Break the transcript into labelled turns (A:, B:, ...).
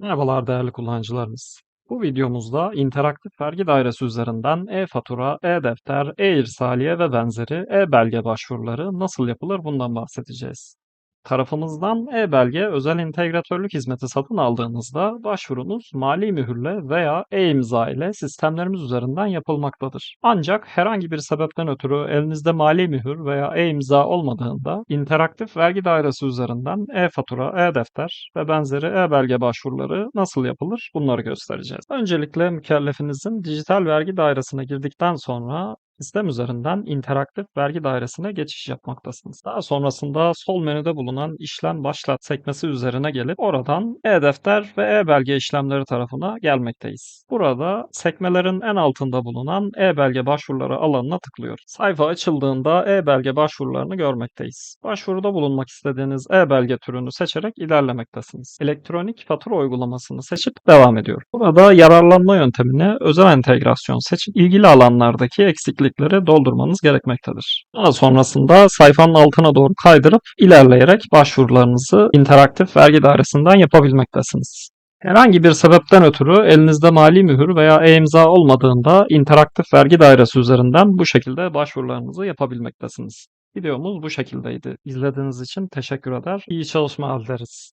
A: Merhabalar değerli kullanıcılarımız. Bu videomuzda interaktif vergi dairesi üzerinden e-fatura, e-defter, e-irsaliye ve benzeri e-belge başvuruları nasıl yapılır bundan bahsedeceğiz. Tarafımızdan e-belge özel entegratörlük hizmeti satın aldığınızda başvurunuz mali mühürle veya e-imza ile sistemlerimiz üzerinden yapılmaktadır. Ancak herhangi bir sebepten ötürü elinizde mali mühür veya e-imza olmadığında interaktif vergi dairesi üzerinden e-fatura, e-defter ve benzeri e-belge başvuruları nasıl yapılır bunları göstereceğiz. Öncelikle mükellefinizin dijital vergi dairesine girdikten sonra Sistem üzerinden interaktif vergi dairesine geçiş yapmaktasınız. Daha sonrasında sol menüde bulunan işlem başlat sekmesi üzerine gelip oradan e-defter ve e-belge işlemleri tarafına gelmekteyiz. Burada sekmelerin en altında bulunan e-belge başvuruları alanına tıklıyoruz. Sayfa açıldığında e-belge başvurularını görmekteyiz. Başvuruda bulunmak istediğiniz e-belge türünü seçerek ilerlemektesiniz. Elektronik fatura uygulamasını seçip devam ediyor. Burada yararlanma yöntemini özel entegrasyon seçip ilgili alanlardaki eksiklikleri doldurmanız gerekmektedir. Daha sonrasında sayfanın altına doğru kaydırıp ilerleyerek başvurularınızı interaktif vergi dairesinden yapabilmektesiniz. Herhangi bir sebepten ötürü elinizde mali mühür veya e-imza olmadığında interaktif vergi dairesi üzerinden bu şekilde başvurularınızı yapabilmektesiniz. Videomuz bu şekildeydi. İzlediğiniz için teşekkür eder. İyi çalışmalar dileriz.